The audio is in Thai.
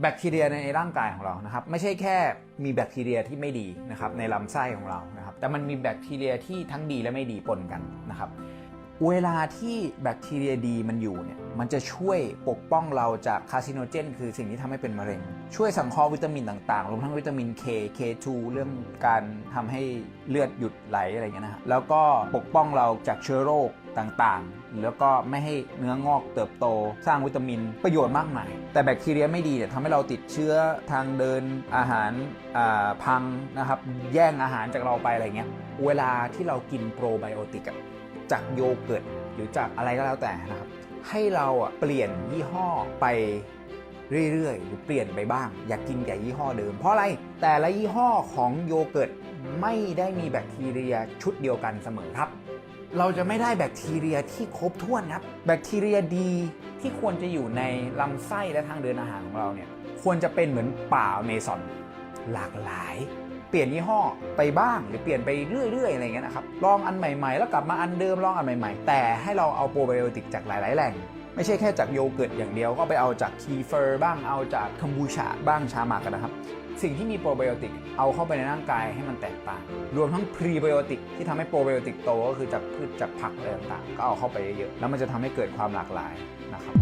แบคทีเรียในร่างกายของเรานะครับไม่ใช่แค่มีแบคทีเรียที่ไม่ดีนะครับในลำไส้ของเรานะครับแต่มันมีแบคทีเรียที่ทั้งดีและไม่ดีปนกันนะครับ เวลาที่แบคทีเรียดีมันอยู่เนี่ยมันจะช่วยปกป้องเราจากคาซิโนเจน คือสิ่งที่ทำให้เป็นมะเร็ง ช่วยสังเคราะห์วิตามินต่างๆ รวมทั้งวิตามิน K K2 เรื่องการทำให้เลือดหยุดไหลอะไรเงี้ยนะฮะแล้วก็ปกป้องเราจากเชื้อโรคต่างๆ แล้วก็ไม่ให้เนื้องอกเติบโต สร้างวิตามินประโยชน์มากมาย แต่แบคทีเรียไม่ดีเนี่ยทำให้เราติดเชื้อทางเดินอาหาราพังนะครับ แย่งอาหารจากเราไปอะไรเงี้ย เวลาที่เรากินโปรไบโอติกอะ จากโยเกิร์ตหรือจากอะไรก็แล้วแต่นะครับ ให้เราอะเปลี่ยนยี่ห้อไปเรื่อยๆ หรือเปลี่ยนไปบ้าง อย่ากกินแต่ยี่ห้อเดิม เพราะอะไรแต่ละยี่ห้อของโยเกิร์ตไม่ได้มีแบคทีเรียชุดเดียวกันเสมอครับ เราจะไม่ได้แบคทีเรียที่ครบถ้วนครับแบคทีเรียดีที่ควรจะอยู่ในลำไส้และทางเดินอาหารของเราเนี่ยควรจะเป็นเหมือนป่าเมซอน หลากหลาย เปลี่ยนยี่ห้อไปบ้างหรือเปลี่ยนไปเรื่อยๆอะไรเงี้ยนะครับลองอันใหม่ๆ แล้วกลับมาอันเดิมลองอันใหม่ๆ แต่ให้เราเอาโปรไบโอติกจากหลายๆแหล่งไม่ใช่แค่จากโยเกิร์ตอย่างเดียวก็ไปเอาจากคีเฟอร์บ้างเอาจากคัมบูชาบ้างชาหมักกันนะครับ สิ่งที่มีโปรไบโอติกเอาเข้าไปในร่างกายให้มันแตกต่าง รวมทั้งพรีไบโอติกที่ทำให้โปรไบโอติกโตก็คือจากพืชจากผักอะไรต่างๆ ก็เอาเข้าไปเยอะๆแล้วมันจะทำให้เกิดความหลากหลายนะครับ